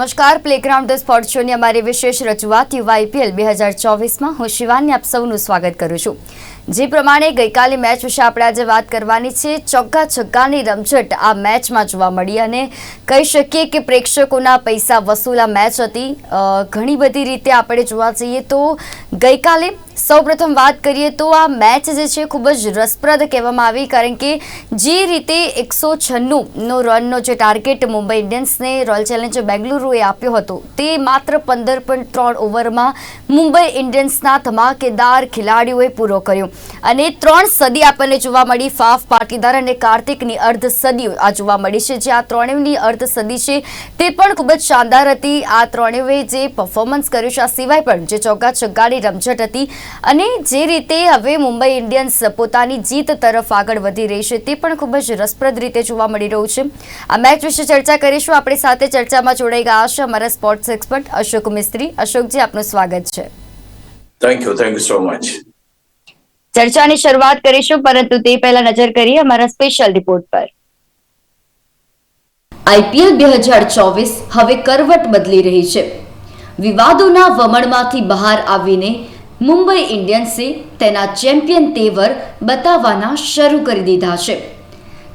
નમસ્કાર. Playground the શોની અમારી વિશેષ રજૂઆત યુવા આઈપીએલ બે હજાર ચોવીસમાં. હું શિવાની આપ સૌનું સ્વાગત કરું છું. જે પ્રમાણે ગઈકાલે મેચ વિશે આપણે આજે વાત કરવાની છે. ચોગ્ગા છગ્ગાની રમઝટ આ મેચમાં જોવા મળી અને કહી શકીએ કે પ્રેક્ષકોના પૈસા વસૂલ મેચ હતી. ઘણી બધી રીતે આપણે જોવા જઈએ તો ગઈકાલે સૌપ્રથમ વાત કરીએ તો આ મેચ જે છે ખૂબ જ રસપ્રદ કહેવામાં આવી, કારણ કે જે રીતે એકસો છન્નુંનો રનનો જે ટાર્ગેટ મુંબઈ ઇન્ડિયન્સને રોયલ ચેલેન્જર બેંગલુરુએ આપ્યો હતો, તે માત્ર પંદર પોઈન્ટ ત્રણ ઓવરમાં મુંબઈ ઇન્ડિયન્સના ધમાકેદાર ખેલાડીઓએ પૂરો કર્યો. અને ત્રણ સદી આપણને જોવા મળી, ફાફ, પાટીદાર અને કાર્તિકની અર્ધ સદીઓ આ જોવા મળી છે, જે આ ત્રણેયની અર્ધ સદી છે તે પણ ખૂબ જ શાનદાર હતી. આ ત્રણેયએ જે પરફોર્મન્સ કર્યું છે, આ સિવાય પણ જે ચોગ્ગા છગ્ગાની રમઝટ હતી અને જે રીતે હવે મુંબઈ ઇન્ડિયન્સ પોતાની જીત તરફ આગળ વધી રહી છે તે પણ ખૂબ જ રસપ્રદ રીતે જોવા મળી રહ્યું છે. આ મેચ વિશે ચર્ચા કરીશું. આપણી સાથે ચર્ચામાં જોડાઈ ગયા છે અમારા સ્પોર્ટ્સ એક્સપર્ટ અશોક મિસ્ત્રી. અશોકજી આપનું સ્વાગત છે. Thank you thank you so much ચર્ચાની શરૂઆત કરીશું પરંતુ તે પહેલા નજર કરીએ અમારા સ્પેશિયલ રિપોર્ટ પર. આઈપીએલ બે હજાર ચોવીસ હવે કરવટ બદલી રહી છે. વિવાદોના વમણમાંથી બહાર આવીને મુંબઈ ઇન્ડિયન્સે તેના ચેમ્પિયન તેવર બતાવવાના શરૂ કરી દીધા છે.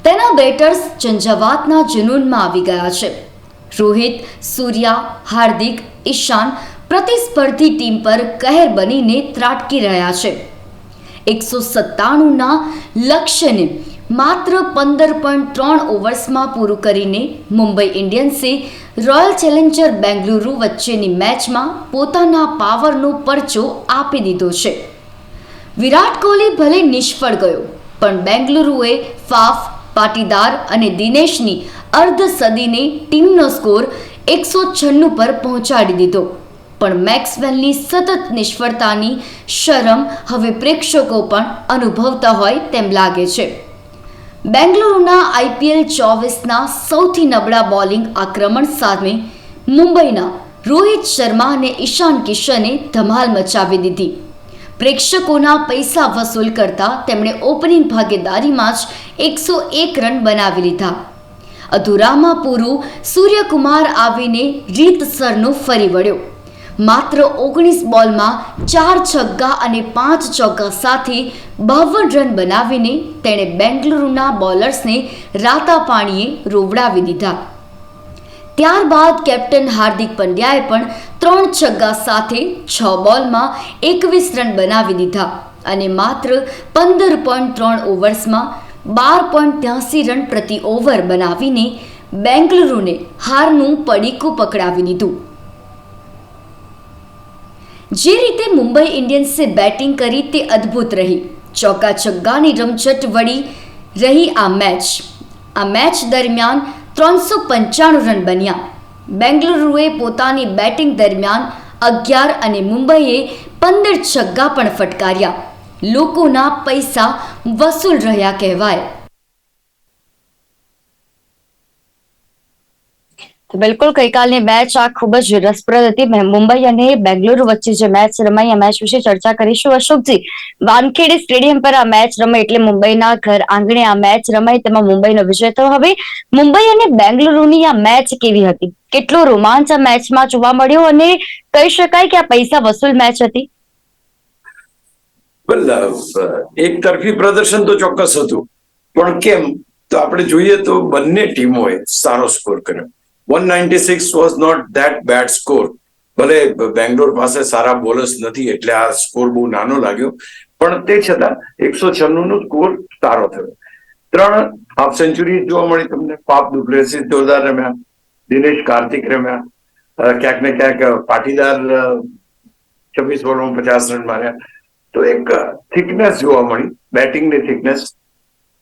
તેના બેટર્સ ઝંઝવાતના જનૂનમાં આવી ગયા છે. રોહિત, સૂર્યા, હાર્દિક, ઈશાન પ્રતિસ્પર્ધી ટીમ પર કહેર બનીને ત્રાટકી રહ્યા છે. એકસો સત્તાણુંના લક્ષ્યને માત્ર પંદર પોઈન્ટ ત્રણ ઓવર્સમાં પૂરું કરીને મુંબઈ ઇન્ડિયન્સે રોયલ ચેલેન્જર બેંગલુરુ વચ્ચેની મેચમાં પોતાના પાવરનો પરચો આપી દીધો છે. વિરાટ કોહલી ભલે નિષ્ફળ ગયો, પણ બેંગલુરુએ ફાફ, પાટીદાર અને દિનેશની અર્ધ સદીને ટીમનો સ્કોર એકસો છન્નું પર પહોંચાડી દીધો. પણ મેક્સવેલની સતત નિષ્ફળતાની શરમ હવે પ્રેક્ષકો પણ અનુભવતા હોય તેમ લાગે છે. બેંગલુરુના આઈપીએલ ચોવીસના સૌથી નબળા બોલિંગ આક્રમણ સામે મુંબઈના રોહિત શર્મા અને ઈશાન કિશને ધમાલ મચાવી દીધી. પ્રેક્ષકોના પૈસા વસૂલ કરતા તેમણે ઓપનિંગ ભાગીદારીમાં જ એકસો એક રન બનાવી લીધા. અધૂરામાં પૂરું સૂર્યકુમાર આવીને રીતસરનો ફરી વળ્યો. માત્ર ઓગણીસ બોલમાં ચાર છગ્ગા અને પાંચ ચોગ્ગા સાથે બાવન રન બનાવીને તેણે બેંગલુરુના બોલર્સને રાતા પાણીએ રોવડાવી દીધા. ત્યારબાદ કેપ્ટન હાર્દિક પંડ્યાએ પણ ત્રણ છગ્ગા સાથે છ બોલમાં એકવીસ રન બનાવી દીધા અને માત્ર પંદર પોઈન્ટ ત્રણ ઓવર્સમાં બાર પોઈન્ટ ત્યાસી રન પ્રતિ ઓવર બનાવીને બેંગલુરુને હારનું પડીકું પકડાવી દીધું. જે રીતે મુંબઈ ઇન્ડિયન્સે બેટિંગ કરી તે અદ્ભુત રહી. ચોકા છગ્ગાની રમઝટ વળી રહી આ મેચ. આ મેચ દરમિયાન ત્રણસો પંચાણું રન બન્યા. બેંગલુરુએ પોતાની બેટિંગ દરમિયાન અગિયાર અને મુંબઈએ પંદર છગ્ગા પણ ફટકાર્યા. લોકોના પૈસા વસૂલ રહ્યા કહેવાય. તો બિલકુલ ગઈકાલની મેચ આ ખૂબ જ રસપ્રદ હતી. મુંબઈ અને બેંગલુરુ વચ્ચે જે મેચ રમાઈ, આ મેચ વિશે ચર્ચા કરીશું. અશોકજી, વાનખેડે સ્ટેડિયમ પર આ મેચ રમાઈ એટલે મુંબઈના ઘર આંગણે આ મેચ રમાઈ તેમાં મુંબઈનો વિજય થયો. હવે મુંબઈ અને બેંગલુરુની આ મેચ કેવી હતી? કેટલો રોમાંચ આ મેચમાં જોવા મળ્યો અને કહી શકાય કે આ પૈસા વસૂલ મેચ હતી? એક તરફી પ્રદર્શન તો ચોક્કસ હતું. પણ કેમ? તો આપણે જોઈએ તો બંને ટીમોએ સારો સ્કોર કર્યો. One ninety six was not that bad score ભલે બેંગ્લોર પાસે સારા બોલર્સ નથી, એટલે આ સ્કોર બહુ નાનો લાગ્યો. પણ તે છતાં એકસો છન્નું નો સ્કોર સારો થયો. ત્રણ હાફ સેન્ચુરી જોવા મળી તમને. પાપ ડુપ્લેસી જોરદાર રમ્યા, દિનેશ કાર્તિક રમ્યા ક્યાંક ને ક્યાંક પાટીદાર છવ્વીસ બોલમાં પચાસ રન માર્યા. તો એક થિકનેસ જોવા મળી બેટિંગની થિકનેસ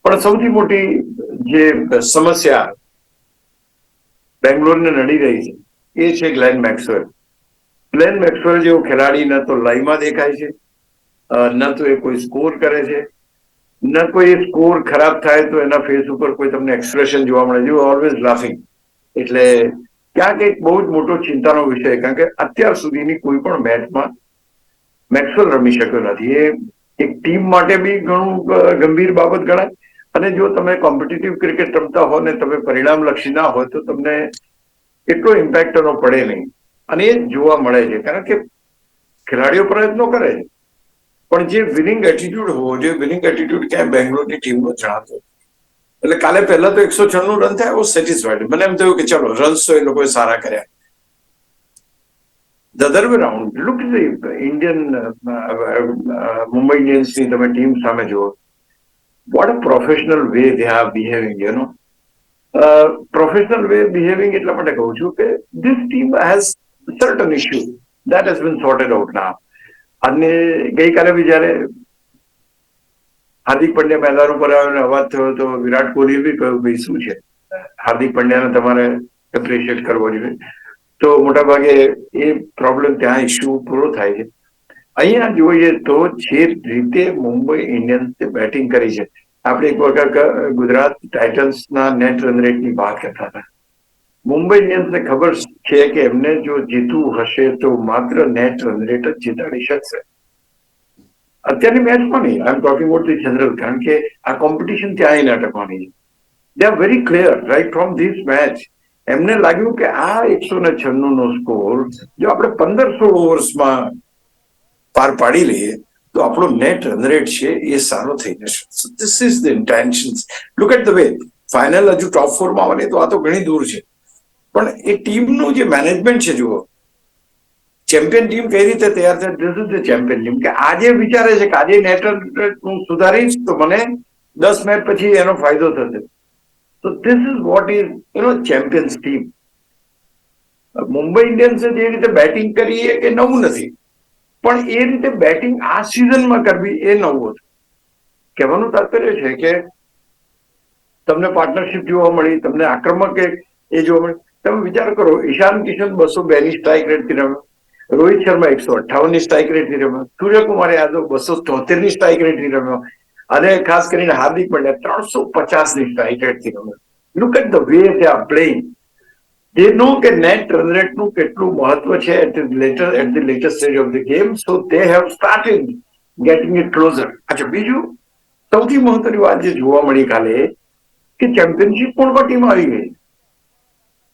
પણ સૌથી મોટી જે સમસ્યા બેંગ્લોરને નડી રહી છે. એ છે ગ્લેન મેક્સવેલ. ગ્લેન મેક્સવેલ જેવો ખેલાડી ન તો લાઈમાં દેખાય છે ન તો એ કોઈ સ્કોર કરે છે. ન કોઈ સ્કોર ખરાબ થાય તો એના ફેસ ઉપર કોઈ તમને એક્સપ્રેશન જોવા મળે. છે ઓલવેઝ લાફિંગ એટલે ક્યાંક એક બહુ જ મોટો ચિંતાનો વિષય કારણ કે અત્યાર સુધીની કોઈ પણ મેચમાં મેક્સવેલ રમી શક્યો નથી. એ એક ટીમ માટે બી ઘણું ગંભીર બાબત ગણાય. અને જો તમે કોમ્પિટિટિવ ક્રિકેટ રમતા હો ને તમે પરિણામલક્ષી ના હોય તો તમને એટલો ઇમ્પેક્ટ એનો પડે નહીં. અને એ જોવા મળે છે. કારણ કે ખેલાડીઓ પ્રયત્નો કરે છે. પણ જે વિનિંગ એટીટ્યુડ હોવો જોઈએ વિનિંગ એટીટ્યુડ ક્યાંય બેંગ્લોરની ટીમનો જણાતો એટલે કાલે પહેલા તો એકસો છન્નું રન થયા બહુ સેટિસ્ફાઈડ મને એમ થયું કે ચલો રન્સ તો એ લોકોએ સારા કર્યા. The other way round look Indian Mumbai ઇન્ડિયન્સની તમે ટીમ સામે જુઓ. What a professional way they are behaving you know professional way behaving એટલા માટે કહું છું કે this team has certain issue that has been sorted out ના અને ગઈકાલે બી જયારે હાર્દિક પંડ્યા મેદાન ઉપર આવ્યો અવાજ થયો તો વિરાટ કોહલીએ બી કહ્યું, ભાઈ, શું છે? હાર્દિક પંડ્યાને તમારે એપ્રિશિએટ કરવો જોઈએ. તો મોટાભાગે એ પ્રોબ્લેમ ત્યાં ઇશ્યુ પૂરો થાય છે. અહીંયા જોઈએ તો જે રીતે મુંબઈ ઇન્ડિયન્સે બેટિંગ કરી છે. આપણે એક વખત ગુજરાત ટાઇટન્સના નેટ રન રેટની વાત કરતા હતા. મુંબઈ ઇન્ડિયન્સને ખબર છે કે એમને જો જીતવું હશે તો માત્ર નેટ રન રેટ જ જીતાડી શકશે. અત્યારની મેચમાં નહીં I am talking about the general કારણ કે આ કોમ્પિટિશન ત્યાં એને અટકવાની છે. They are very clear right from this match એમને લાગ્યું કે આ એકસો ને છન્નું નો સ્કોર જો આપણે પંદરસો ઓવર્સમાં પાર પાડી લઈએ, તો આપણો નેટ રન રેટ છે એ સારો થઈ જશે. This is the intention look at the way final હજુ ટોપ ફોરમાં આવવાની તો આ તો ઘણી દૂર છે. પણ એ ટીમનું જે મેનેજમેન્ટ છે, જુઓ. ચેમ્પિયન ટીમ કઈ રીતે તૈયાર થાય? This is the champion team કે આજે વિચારે છે કે આજે નેટ હું સુધારીશ તો મને દસ મેચ પછી એનો ફાયદો થશે. તો this is what is you know champions team Mumbai ઇન્ડિયન્સે જે રીતે બેટિંગ કરી એ નવું નથી. પણ એ રીતે બેટિંગ આ સિઝનમાં કરવી એ નવું હતું. કહેવાનું તાત્પર્ય છે કે તમને પાર્ટનરશિપ જોવા મળી, તમને આક્રમક એ જોવા મળી. તમે વિચાર કરો, ઈશાન કિશન બસો બે ની સ્ટ્રાઇક રેટથી રમ્યો રોહિત શર્મા એકસો અઠાવનની સ્ટ્રાઇક રેટથી રમ્યો સૂર્યકુમાર યાદવ બસો તોતેરની સ્ટ્રાઇક રેટથી રમ્યો. અને ખાસ કરીને હાર્દિક પંડ્યા ત્રણસો પચાસની સ્ટ્રાઇક રેટથી રમ્યો look at the way they are playing they કે નેટ રન રેટનું કેટલું મહત્વ છે at later at the latest stage of the game so they have started getting it closer અચ્છા, બીજું, સૌથી મહત્વની વાત જે જોવા મળી કાલે, કે ચેમ્પિયનશિપ પણ ટીમ આવી ગઈ.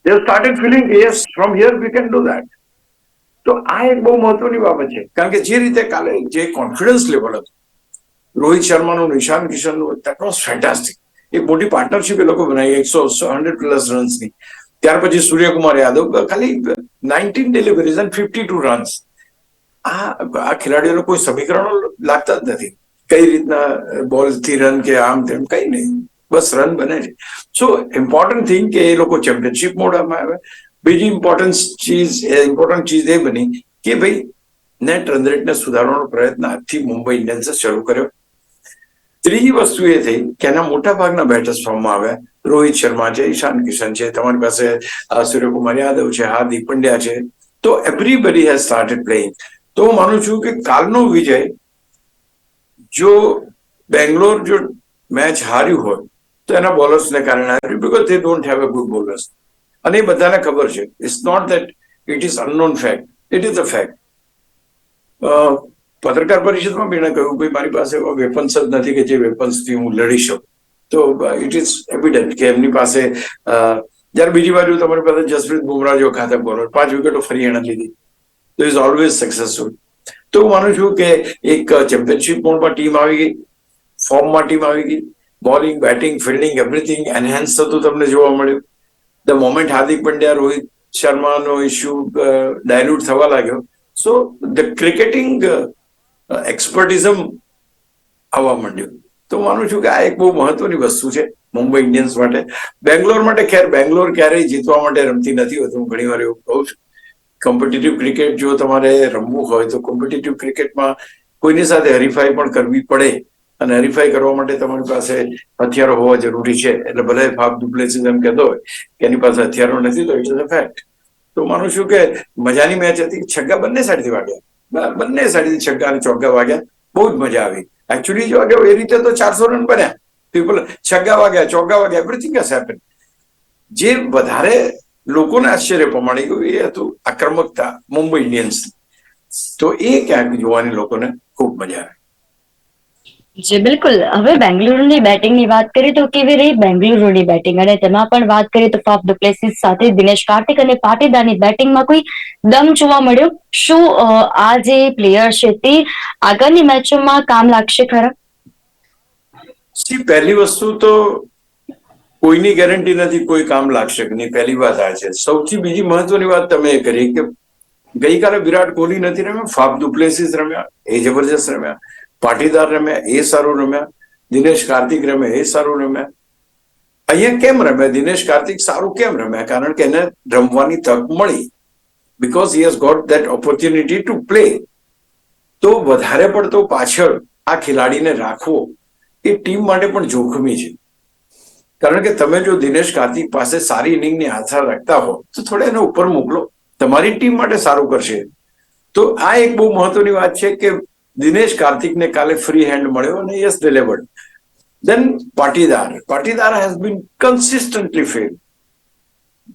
They started feeling yes from here we can do that તો આ એક બહુ મહત્વની બાબત છે. કારણ કે જે રીતે કાલે જે કોન્ફિડન્સ લેવલ હતું, રોહિત શર્માનું, નિશાન કિશનનું દેટ વોઝ ફેન્ટાસ્ટિક એક મોટી પાર્ટનરશિપ એ લોકો બનાવી, એકસો હંડ્રેડ પ્લસ રન્સની ત્યાર પછી સૂર્યકુમાર યાદવ ખાલી nineteen deliveries and fifty two runs આ આ ખેલાડીઓનો કોઈ સમીકરણો લાગતા જ નથી. કઈ રીતના બોલથી રન કે આમ તેમ કઈ નહીં. બસ રન બને છે. સો ઇમ્પોર્ટન્ટ થિંગ કે એ લોકો ચેમ્પિયનશિપ મોડમાં આવે. બીજી ઇમ્પોર્ટન્ટ ચીજ ઇમ્પોર્ટન્ટ ચીજ એ બની કે ભાઈ નેટ રન રેટને સુધારવાનો પ્રયત્ન આજથી મુંબઈ ઇન્ડિયન્સે શરૂ કર્યો. ત્રીજી વસ્તુ એ થઈ કે એના મોટા ભાગના બેટર્સ ફોર્મમાં આવ્યા. રોહિત શર્મા છે, ઈશાન કિશન છે, તમારી પાસે સૂર્યકુમાર યાદવ છે, હાર્દિક પંડ્યા છે. તો એવરીબડી હેઝ સ્ટાર્ટેડ પ્લેઇંગ તો હું માનું છું કે કાલનો વિજય જો બેંગ્લોર જો મેચ હાર્યું હોય, તો એના બોલર્સને કારણે હાર્યું. Because they don't have a good bowlers અને એ બધાને ખબર છે. It's not that it is unknown fact it is a fact પત્રકાર પરિષદમાં એણે કહ્યું, ભાઈ, મારી પાસે એવા વેપન્સ જ નથી કે જે વેપન્સથી હું લડી શકું. તો ઇટ ઇઝ એવિડન્ટ કે એમની પાસે અ, જ્યારે બીજી બાજુ તમારી પાસે જસપ્રીત બુમરાહ જો ખાતે બોલર પાંચ વિકેટો ફરી એણે લીધી. તો ઇઝ ઓલવેઝ સક્સેસફુલ તો હું માનું છું કે એક ચેમ્પિયનશિપ મોડમાં ટીમ આવી ગઈ ફોર્મમાં ટીમ આવી ગઈ bowling batting fielding everything enhance થતું તમને જોવા મળ્યું. ધ મોમેન્ટ હાર્દિક પંડ્યા રોહિત શર્માનો ઇસ્યુ ડાયલ્યુટ થવા લાગ્યો. સો ધ ક્રિકેટિંગ એક્સપર્ટિઝમ આવવા માંડ્યું. તો માનું છું કે આ એક બહુ મહત્વની વસ્તુ છે મુંબઈ ઇન્ડિયન્સ માટે. બેંગ્લોર માટે ખેર, બેંગ્લોર ક્યારેય જીતવા માટે રમતી નથી હોતી હું ઘણી વાર એવું કહું છું. કોમ્પિટિટિવ ક્રિકેટ જો તમારે રમવું હોય તો કોમ્પિટિટિવ ક્રિકેટમાં કોઈની સાથે હરીફાઈ પણ કરવી પડે અને હરીફાઈ કરવા માટે તમારી પાસે હથિયારો હોવા જરૂરી છે. એટલે ભલે ફાફ ડુપ્લેસીસ એમ કહેતો હોય કે એની પાસે હથિયારો નથી તો ઇટ ઇઝ અ ફેક્ટ. તો માનું છું કે મજાની મેચ હતી છગ્ગા બંને સાઈડથી વાગ્યા. બંને સાઈડથી છગ્ગા અને ચોગ્ગા વાગ્યા. બહુ જ મજા આવી. એકચ્યુઅલી જો અગર એ રીતે તો ચારસો રન બન્યા. પીપલ છગ્ગા વાગ્યા, ચોગ્ગા વાગ્યા એવરીથિંગ હેસ હેપન જે વધારે લોકોને આશ્ચર્ય પમાડી ગયું એ હતું આક્રમકતા મુંબઈ ઇન્ડિયન્સ તો એ ક્યાંક જોવાની લોકોને ખૂબ મજા આવે. જી, બિલકુલ. હવે બેંગલુરુની બેટિંગની વાત કરીએ તો કેવી રહી બેંગલુરુની બેટિંગ? અને તેમાં પણ વાત કરીએ તો ફાફ પ્લેસીસ સાથે દિનેશ કાર્તિક અને પાટીદારની બેટિંગમાં કોઈ દમ જોવા મળ્યો? શું આ જે પ્લેયર છે તે આગળની મેચોમાં કામ લાગશે ખરા? સી, પહેલી વસ્તુ તો કોઈની ગેરંટી નથી કોઈ કામ લાગશે કે નહીં. પહેલી વાત આ છે. સૌથી બીજી મહત્વની વાત તમે કરી કે ગઈકાલે વિરાટ કોહલી નથી રમ્યા ફાફ ડુપ્લેસિસ રમ્યા, એ જબરજસ્ત રમ્યા. પાટીદાર રમ્યા, એ સારું રમ્યા, દિનેશ કાર્તિક રમ્યા, એ સારું રમ્યા. અહીંયા કેમ રમ્યા? દિનેશ કાર્તિક સારું કેમ રમ્યા? કારણ કે એને રમવાની તક મળી. Because he has got that opportunity to play તો વધારે પડતો પાછળ આ ખેલાડીને રાખવો એ ટીમ માટે પણ જોખમી છે. કારણ કે તમે જો દિનેશ કાર્તિક પાસે સારી ઇનિંગની આશા રાખતા હો, તો થોડા એને ઉપર મોકલો. તમારી ટીમ માટે સારું કરશે. તો આ એક બહુ મહત્વની વાત છે કે દિનેશ કાર્તિકને કાલે ફ્રી હેન્ડ મળ્યો અને yes delivered then Patidar. Patidar has been consistently fail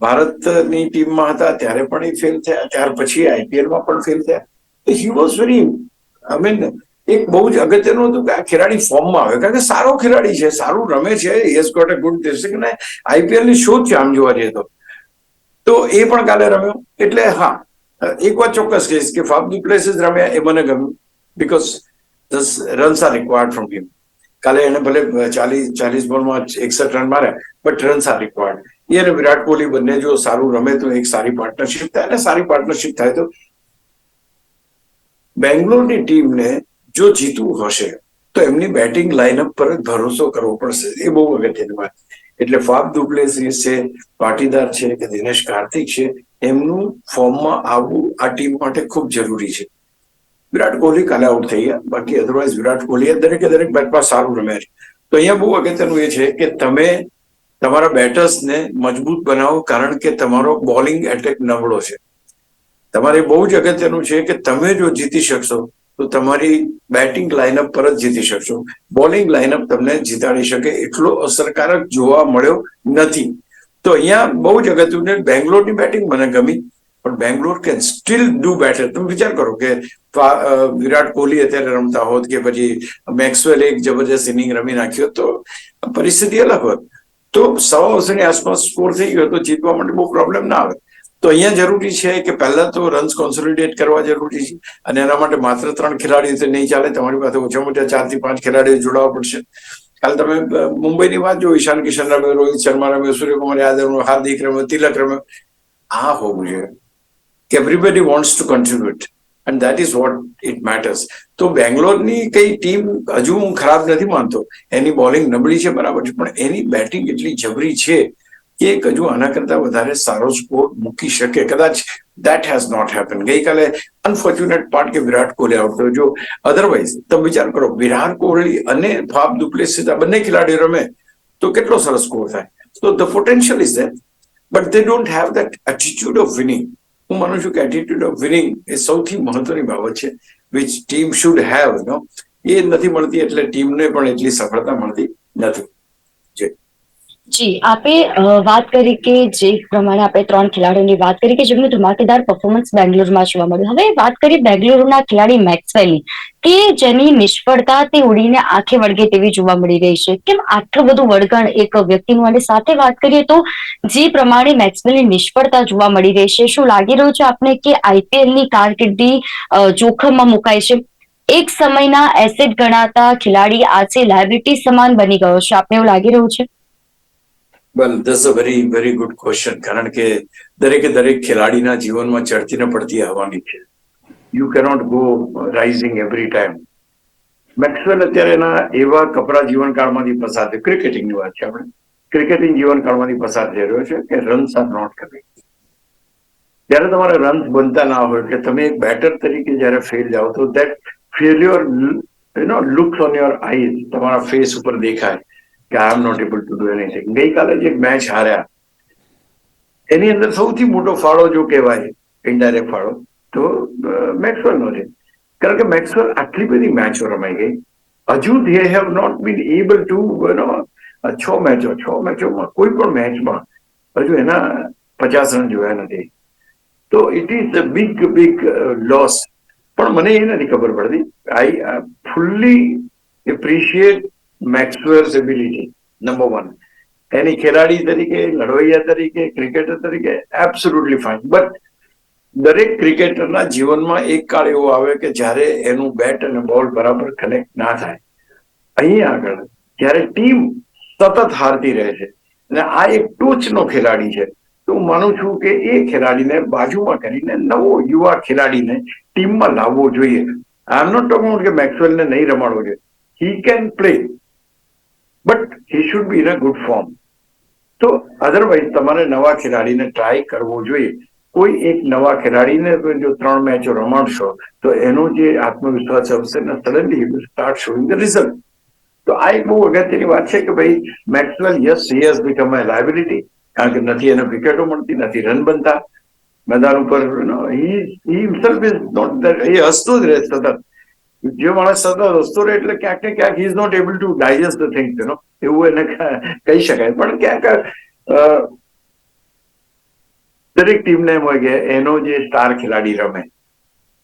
ભારતની ટીમમાં હતા, ત્યારે પણ એ ફેલ થયા, ત્યાર પછી આઈપીએલમાં પણ ફેલ થયા. He was very I mean એક બહુ જ અગત્યનું હતું કે આ ખેલાડી ફોર્મમાં આવે. કારણ કે સારો ખેલાડી છે, સારું રમે છે yes got a good district ને આઈપીએલની શોધ છે આમ જોવા જઈએ તો. તો એ પણ કાલે રમ્યો. એટલે હા, એક વાત ચોક્કસ કહીશ કે ફાફ પ્લેસીસ રમ્યા, એ મને ગમ્યું. બીકોઝ દસ runs are required from him કાલે એને ભલે ચાલીસ ચાલીસ બોલમાં એકસઠ રન માર્યા બટ રન્સ આર રિક્વાયર્ડ એ અને વિરાટ કોહલી બંને જો સારું રમે તો એક સારી પાર્ટનરશિપ થાય અને સારી પાર્ટનરશિપ થાય તો બેંગ્લોરની ટીમને જો જીતવું હશે તો એમની બેટિંગ લાઇનઅપ પર જ ભરોસો કરવો પડશે એ બહુ અગત્યની વાત એટલે ફાફ દુપ્લેસીસ છે પાટીદાર છે કે દિનેશ કાર્તિક છે એમનું ફોર્મમાં આવવું આ ટીમ માટે ખૂબ જરૂરી છે વિરાટ કોહલી કાલે આઉટ થઈ ગયા. બાકી અધરવાઇઝ વિરાટ કોહલીએ દરેકે દરેક બેટમાં સારું રમ્યા છે. તો અહીંયા બહુ અગત્યનું એ છે કે તમે તમારા બેટર્સને મજબૂત બનાવો કારણ કે તમારો બોલિંગ એટેક નબળો છે. તમારે બહુ જ અગત્યનું છે કે તમે જો જીતી શકશો, તો તમારી બેટિંગ લાઇનઅપ પર જ જીતી શકશો. બોલિંગ લાઇનઅપ તમને જીતાડી શકે એટલો અસરકારક જોવા મળ્યો નથી. તો અહીંયા બહુ જ અગત્યનું બેંગ્લોરની બેટિંગ મને ગમી. પણ Bangalore can still do better તમે વિચાર કરો કે વિરાટ કોહલી અત્યારે રમતા હોત કે પછી મેક્સવેલ એક જબરજસ્ત ઇનિંગ રમી નાખ્યો તો પરિસ્થિતિ અલગ હોત. તો સવા વર્ષની આસપાસ સ્કોર થઈ ગયો તો જીતવા માટે બહુ પ્રોબ્લેમ ના આવે. તો અહીંયા જરૂરી છે કે પહેલા તો રન્સ કોન્સોલિડેટ કરવા જરૂરી છે અને એના માટે માત્ર ત્રણ ખેલાડીઓ નહીં ચાલે, તમારી પાસે ઓછામાં ઓછા ચારથી પાંચ ખેલાડીઓ જોડાવા પડશે. કાલે તમે મુંબઈની વાત જો ઈશાન કિશન રમ્યો, રોહિત શર્મા રમ્યો, સૂર્યકુમાર યાદવ હાર્દિક રમ્યો, તિલક રમ્યો. આ હોવું જોઈએ. Everybody wants to contribute and that is what it matters તો બેંગ્લોરની કઈ ટીમ હજુ હું ખરાબ નથી માનતો. એની બોલિંગ નબળી છે બરાબર છે, પણ એની બેટિંગ એટલી જબરી છે કે હજુ આના કરતા વધારે સારો સ્કોર મૂકી શકે. કદાચ દેટ હેઝ નોટ હેપન ગઈકાલે અનફોર્ચ્યુનેટ પાર્ટ કે વિરાટ કોહલી આઉટ થયો. જો અધરવાઇઝ તમે વિચાર કરો, વિરાટ કોહલી અને ફાફ દુપ્લેસિસ આ બંને ખેલાડીઓ રમે, તો કેટલો સરસ સ્કોર થાય? તો the potential is that but they don't have that attitude of winning હું માનું છું કે એટીટ્યુડ ઓફ વિનિંગ એ સૌથી મહત્વની બાબત છે which team should have no એ નથી મળતી એટલે ટીમને પણ એટલી સફળતા મળતી નથી. જી, આપે વાત કરી કે જે પ્રમાણે આપણે ત્રણ ખેલાડીઓની વાત કરી કે જેમનું ધમાકેદાર પરફોર્મન્સ બેંગ્લોરમાં જોવા મળ્યું. હવે વાત કરીએ બેંગ્લોરના ખેલાડી મેક્સવેલની, કે જેની નિષ્ફળતા તે ઉડીને આંખે વળગે તેવી જોવા મળી રહી છે. કેમ? આટલું બધું વળગણ એક વ્યક્તિનું અને સાથે વાત કરીએ તો જે પ્રમાણે મેક્સવેલની નિષ્ફળતા જોવા મળી રહી છે, શું લાગી રહ્યું છે આપને કે આઈપીએલની કારકિર્દી જોખમમાં મુકાય છે? એક સમયના એસેટ ગણાતા ખેલાડી આજે લાયબિલિટી સમાન બની ગયો છે. આપને એવું લાગી રહ્યું છે? Well this a very very good question કારણ કે દરેકે દરેક ખેલાડીના જીવનમાં ચડતી ને પડતી આવવાની છે. You cannot go rising every time Maxwell અત્યારે એના એવા કપરા જીવનકાળમાંથી પસાર થયો. ક્રિકેટિંગની વાત છે આપણે. ક્રિકેટિંગ જીવનકાળમાંથી પસાર થઈ રહ્યો છે કે રન્સ આર નોટ કમિંગ જ્યારે તમારે રન્સ બનતા ના હોય, એટલે તમે એક બેટર તરીકે જ્યારે ફેલ જાઓ તો that failure you know looks on your eyes તમારા ફેસ ઉપર દેખાય. કે I am not able to do anything. ગઈકાલે જે મેચ હાર્યા, એની અંદર સૌથી મોટો ફાળો જો કહેવાય ઇન્ડાયરેક્ટ ફાળો, તો મેક્સવેલ નો છે. કારણ કે મેક્સવેલ આટલી બધી મેચો રમાઈ ગઈ. હજુ they have not been able to know છ મેચો, છ મેચોમાં કોઈ પણ મેચમાં હજુ એના પચાસ રન જોયા નથી. તો it is a big big loss પણ મને એ નથી ખબર પડતી. I fully appreciate Maxwell's ability number one એની ખેલાડી તરીકે લડવૈયા તરીકે ક્રિકેટર તરીકે એબ્સોલ્યુટલી ફાઇન બટ દરેક ક્રિકેટરના જીવનમાં એક કાળ એવો આવે કે જ્યારે એનું બેટ અને બોલ બરાબર કનેક્ટ ના થાય. અહીં આગળ, જ્યારે ટીમ સતત હારતી રહે છે, અને આ એક ટોચનો ખેલાડી છે, તો હું માનું છું કે એ ખેલાડીને બાજુમાં કરીને નવો યુવા ખેલાડીને ટીમમાં લાવવો જોઈએ. આઈ એમ નોટ ટોકિંગ કે મેક્સવેલને નહીં રમાડવો જોઈએ. He can play but he should be in a good form તો અધરવાઇઝ તમારે નવા ખેલાડીને ટ્રાય કરવો જોઈએ. કોઈ એક નવા ખેલાડીને જો ત્રણ મેચો રમાડશો, તો એનો જે આત્મવિશ્વાસ આવશે ને suddenly start showing the result તો આ એક બહુ અગત્યની વાત છે કે ભાઈ Maxwell yes he has become a liability કારણ કે નથી એને વિકેટો મળતી, નથી રન બનતા. મેદાન ઉપર he himself is not a હસતો જ રહે સતત. જે માણસ સતત હસતો રહે એટલે ક્યાંક ને ક્યાંક is not able to digest the things you know એવું એને કહી શકાય. પણ ક્યાંક દરેક ટીમને એમ હોય કે એનો જે સ્ટાર ખેલાડી રમે.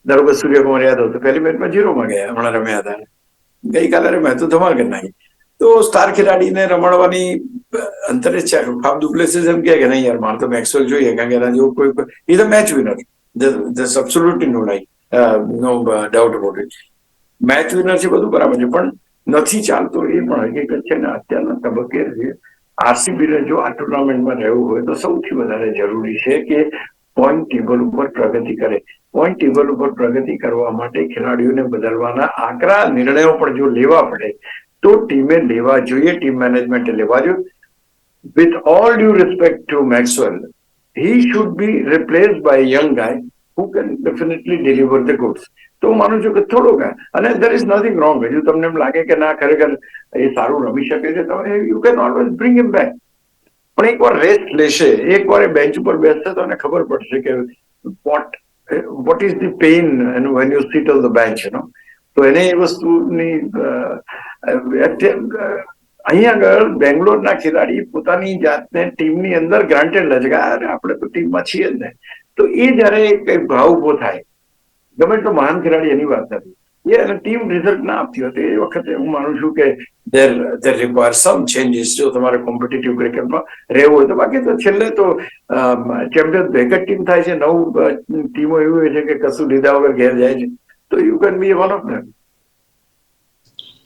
ધારો કે સૂર્યકુમાર યાદવ તો પહેલી મેચમાં જીરોમાં ગયા, હમણાં રમ્યા હતા. ગઈકાલે રમ્યા તો ધમાલ કરી નાખી તો સ્ટાર ખેલાડીને રમાડવાની અંતરે છે. ફાફ ડુપ્લેસીસ એમ કે નહીં યાર, મારે તો મેક્સવેલ જોઈએ, કારણ કે એના જેવું કોઈ એ તો match winner the absolutely no like no doubt about it match winner છે બધું બરાબર છે, પણ નથી ચાલતો. એ પણ હકીકત છે ને અત્યારના તબક્કે આરસીબીને જો આ ટુર્નામેન્ટમાં રહેવું હોય તો સૌથી વધારે જરૂરી છે કે પોઈન્ટ ટેબલ ઉપર પ્રગતિ કરે. પોઈન્ટ ટેબલ ઉપર પ્રગતિ કરવા માટે ખેલાડીઓને બદલવાના આકરા નિર્ણયો પણ જો લેવા પડે, તો ટીમે લેવા જોઈએ, ટીમ મેનેજમેન્ટે લેવા જોઈએ. With all due respect to Maxwell he should be replace by young guy who can definitely deliver the goods. તો હું માનું છું કે થોડુંક અને દર ઇઝ નથિંગ રોંગ હજુ તમને એમ લાગે કે ના, ખરેખર એ સારું રમી શકે છે. તમે you can always bring him back પણ એકવાર રેસ્ટ લેશે, એકવાર એ બેન્ચ ઉપર બેસશે તો એને ખબર પડશે કે what what is the pain when you sit on the bench no તો એને એ વસ્તુની અહીંયા આગળ બેંગ્લોરના ખેલાડી પોતાની જાતને ટીમની અંદર ગ્રાન્ટેડ લે છે કે આપણે તો ટીમમાં છીએ જ ને. તો એ જ્યારે કઈ ભાવ ઊભો થાય ગમે તો મહાન ખેલાડી એની વાત નથી. એ અને ટીમ રિઝલ્ટ ના આપતી હતી એ વખતે હું માનું છું કે there there require some changes જો તમારે કોમ્પિટિટિવ ક્રિકેટમાં રહેવું હોય તો બાકી તો છેલ્લે તો ચેમ્પિયન એક જ ટીમ થાય છે. નવ ટીમો એવી હોય છે કે કશું લીધા વગર ઘેર જાય છે. તો you can be one of them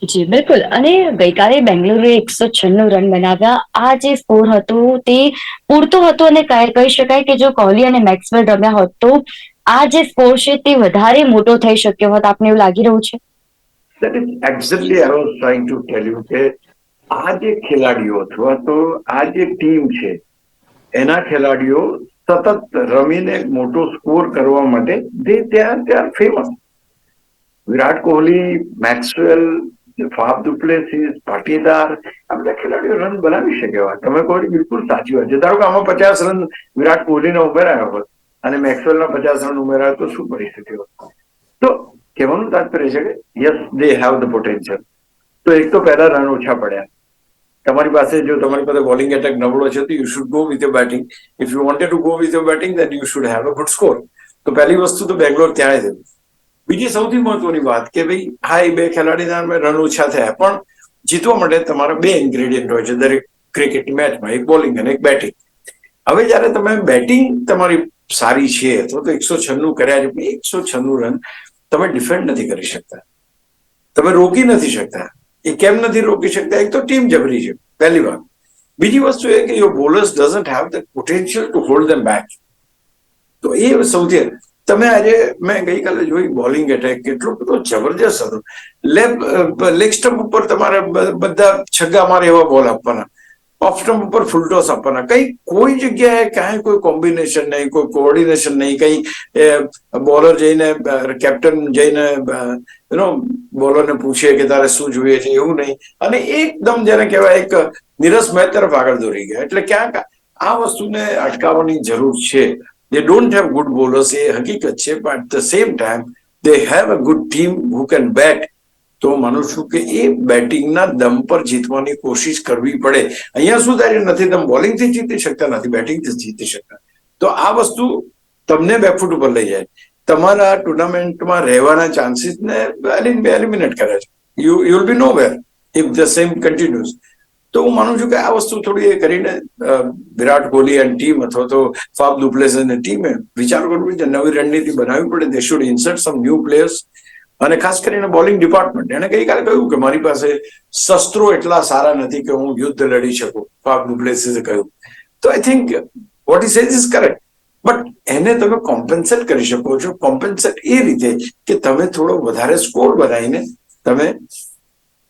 જી, બિલકુલ. અને ગઈકાલે બેંગ્લોરે એકસો છન્નું રન બનાવ્યા. આ જે સ્કોર હતું તે પૂરતો હતો અને કહી શકાય કે જો કોહલી અને મેક્સવેલ રમ્યા હોત તો આ જે સ્કોર છે તે વધારે મોટો થઈ શક્યો હોત, આપને એવું લાગી રહ્યું છે? That is exactly I was trying to tell you કે આ જે ખેલાડીઓ અથવા તો આ જે ટીમ છે, એના ખેલાડીઓ સતત રમીને મોટો સ્કોર કરવા માટે દે ત્યાં ત્યાં famous Virat Kohli, Maxwell, Faf du Plessis Patidar, આ બધા ખેલાડીઓ રન બનાવી શકે તમે કહો બિલકુલ સાચી વાત છે. ધારો કે આમાં પચાસ રન વિરાટ કોહલીને ઉમેરાયા હોત. અને મેક્સવેલના પચાસ રન ઉમેરાય તો શું કરી શકે તો કહેવાનું તાત્પર્ય છે કે yes they have the potential તો એક તો પહેલા રન ઓછા પડ્યા. તમારી પાસે જો તમારી પાસે બોલિંગ એટેક નબળો છે તો you should go with your batting if you wanted to go with your batting then you should have a good score તો પહેલી વસ્તુ તો બેંગ્લોર ત્યાં થયું. બીજી સૌથી મહત્વની વાત કે ભાઈ, હા, એ બે ખેલાડીના રન ઓછા થયા, પણ જીતવા માટે તમારા બે ઇન્ગ્રેડિયન્ટ હોય છે. દરેક ક્રિકેટ મેચમાં એક બોલિંગ અને એક બેટિંગ હવે જ્યારે તમે બેટિંગ તમારી સારી છે, અથવા તો એકસો છન્નું કર્યા છે એકસો છન્નું રન તમે ડિફેન્ડ નથી કરી શકતા. તમે રોકી નથી શકતા. એ કેમ નથી રોકી શકતા? એક તો ટીમ જબરી છે, પહેલી વાત. બીજી વસ્તુ એ કે your bowlers doesn't have the potential to hold them back તો એ સૌથી તમે આજે મેં ગઈકાલે જોઈ બોલિંગ એટેક, કેટલો બધો જબરજસ્ત હતો. લેગ સ્ટમ્પ ઉપર તમારે બધા છગ્ગા મારે એવા બોલ આપવાના. સ્ટમ્પ ઉપર ફૂલ ટોસ આપવાના. કઈ કોઈ જગ્યાએ ક્યાંય કોઈ કોમ્બિનેશન નહીં, કોઈ કોઓર્ડિનેશન નહીં, કઈ બોલર જઈને કેપ્ટન જઈને યુનો બોલરને પૂછે કે તારે શું જોઈએ છે, એવું નહીં. અને એકદમ જેને કહેવાય એક નિરસ મેચ તરફ આગળ દોરી ગયા. એટલે ક્યાંક આ વસ્તુને અટકાવવાની જરૂર છે. They don't have good bowlers એ હકીકત છે પણ the same time they have a good team who can bat તો માનું છું કે એ બેટિંગના દમ પર જીતવાની કોશિશ કરવી પડે. અહીંયા શું થાય છે? નથી, તમે બોલિંગથી જીતી શકતા નથી બેટિંગથી જીતી શકતા. તો આ વસ્તુ તમને બેકફૂટ ઉપર લઈ જાય. તમારા ટુર્નામેન્ટમાં રહેવાના ચાન્સીસને એલિમિનેટ કરે છે. You you will be nowhere if the same continues તો હું માનું છું કે આ વસ્તુ થોડી એ કરીને વિરાટ કોહલી એન્ડ ટીમ અથવા તો ફાફ ડુપ્લેસ અને ટીમે વિચાર કરવો જોઈએ. નવી રણનીતિ બનાવવી પડે. They should insert some new players અને ખાસ કરીને બોલિંગ ડિપાર્ટમેન્ટ. એને ગઈકાલે કહ્યું કે મારી પાસે શસ્ત્રો એટલા સારા નથી કે હું યુદ્ધ લડી શકું. ફાફ ડુપ્લેસીસે કહ્યું. તો I think what is says is correct but એને તમે કોમ્પન્સેટ કરી શકો છો. કોમ્પન્સેટ એ રીતે કે તમે થોડો વધારે સ્કોર બનાવીને તમે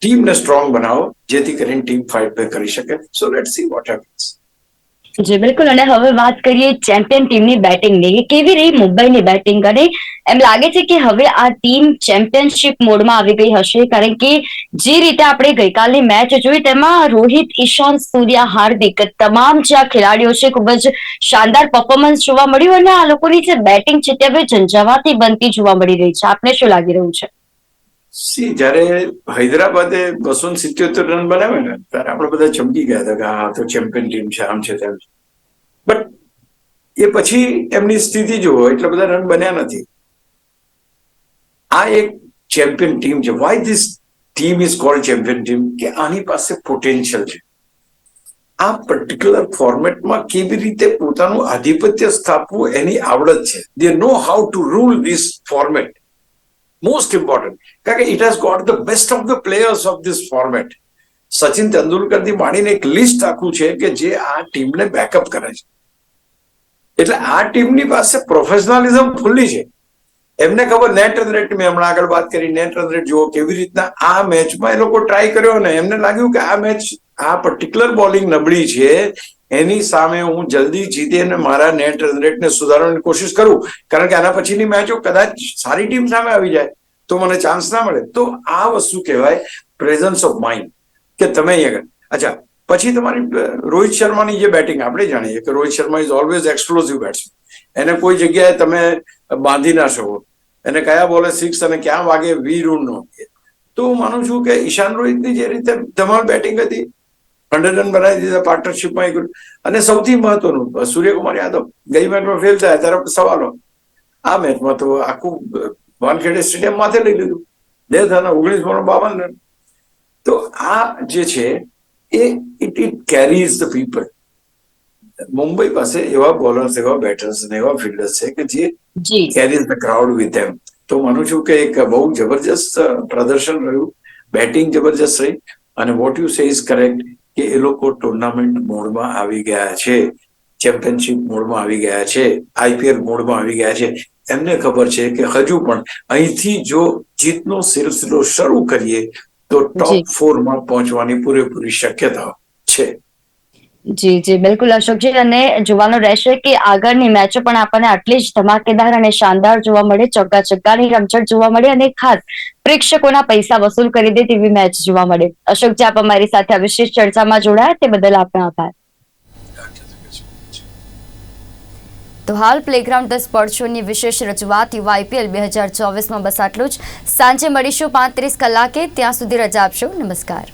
ટીમને સ્ટ્રોંગ બનાવો, જેથી કરીને ટીમ ફાઇટ કરી શકે. So let see what happens જી, બિલકુલ. અને હવે વાત કરીએ ચેમ્પિયન ટીમની બેટિંગની કેવી રહી મુંબઈની બેટિંગ? અને એમ લાગે છે કે હવે આ ટીમ ચેમ્પિયનશિપ મોડમાં આવી ગઈ હશે, કારણ કે જે રીતે આપણે ગઈકાલની મેચ જોઈ, તેમાં રોહિત ઈશાન સૂર્યા, હાર્દિક, તમામ જે આ ખેલાડીઓ છે, ખૂબ જ શાનદાર પરફોર્મન્સ જોવા મળ્યું. અને આ લોકોની જે બેટિંગ છે, તે હવે ઝંઝાવાતી બનતી જોવા મળી રહી છે. આપને શું લાગી રહ્યું છે? સી, જ્યારે હૈદરાબાદે બસો સિત્યોતેર રન બનાવે ને, ત્યારે આપણે બધા ચમકી ગયા હતા કે હા તો ચેમ્પિયન ટીમ છે, આમ છે તેમ છે. બટ એ પછી એમની સ્થિતિ જુઓ, એટલા બધા રન બન્યા નથી. આ એક ચેમ્પિયન ટીમ છે. Why this team is called champion team? કે આની પાસે પોટેન્શિયલ છે. આ પર્ટિક્યુલર ફોર્મેટમાં કેવી રીતે પોતાનું આધિપત્ય સ્થાપવું એની આવડત છે. They know how to rule this format most important કારણ કે it has got the best of the players of this format Sachin તેંડુલકરથી માંડીને એક લિસ્ટ આખું છે કે જે આ ટીમને બેકઅપ કરે છે એટલે આ ટીમની પાસે પ્રોફેશનલિઝમ ખુલ્લી છે. એમને ખબર નેટ રન રેટ મેં હમણાં આગળ વાત કરી નેટ રન રેટ જુઓ કેવી રીતના આ મેચમાં એ લોકો ટ્રાય કર્યો ને, એમને લાગ્યું કે આ મેચ, આ પર્ટિક્યુલર બોલિંગ નબળી છે, એની સામે હું જલ્દી જીતી અને મારા નેટ રન રેટને સુધારવાની કોશિશ કરું. કારણ કે આના પછીની મેચો કદાચ સારી ટીમ સામે આવી જાય, તો મને ચાન્સ ના મળે. તો આ વસ્તુ કહેવાય પ્રેઝન્સ ઓફ માઇન્ડ કે તમે આગળ, અચ્છા, પછી તમારી રોહિત શર્માની જે બેટિંગ આપણે જાણીએ કે Rohit Sharma is always explosive batsman એને કોઈ જગ્યાએ તમે બાંધી ના શકો. એને કયા બોલે સિક્સ અને ક્યાં વાગે વી રૂલ નો? તો હું માનું છું કે ઈશાન રોહિતની જે રીતે ધમાલ બેટિંગ હતી હંડ્રેડ રન બનાવી દીધા પાર્ટનરશિપમાં એક અને સૌથી મહત્વનું, સૂર્યકુમાર યાદવ ગઈ મેચમાં ફેલ થયા, ત્યારે સવાલો, આ મેચમાં તો આખું વાનખેડે સ્ટેડિયમ માથે લઈ લીધું. બે થાના ઓગણીસ બોલ બાવન રન. તો આ જે છે, એ it it carries the people Mumbai પાસે એવા બોલર્સ એવા બેટર્સ અને એવા ફિલ્ડર્સ છે કે જે carries the crowd with them તો માનું છું કે એક બહુ જબરજસ્ત પ્રદર્શન રહ્યું. બેટિંગ જબરજસ્ત રહી. અને what you say is correct કે એ લોકો ટુર્નામેન્ટ મોડમાં આવી ગયા છે. ચેમ્પિયનશિપ મોડમાં આવી ગયા છે. આઈપીએલ મોડમાં આવી ગયા છે. એમને ખબર છે કે હજુ પણ અહીંથી જો જીતનો સિલસિલો શરૂ કરીએ તો ટોપ ટોપ ફોરમાં પહોંચવાની પૂરેપૂરી શક્યતા છે. જી જી, બિલકુલ અશોકજી. અને જોવાનું રહેશે કે આગળની મેચો પણ આપણને આટલી જ ધમાકેદાર અને શાનદાર જોવા મળે ચોગ્ગા ચગ્ગાની રમઝટ જોવા મળે અને ખાસ પ્રેક્ષકોના પૈસા વસૂલ કરી દે તેવી મેચ જોવા મળે. અશોકજી, આપ અમારી સાથે આ વિશેષ ચર્ચામાં જોડાયા તે બદલ આપનો આભાર. તો હાલ પ્લેગ્રાઉન્ડ ધ સ્પોર્ટ વિશેષ રજૂઆત યુવા આઈપીએલ બે હજાર ચોવીસમાં બસ આટલું જ. સાંજે મળીશું પાંત્રીસ કલાકે. ત્યાં સુધી રજા આપશો. નમસ્કાર.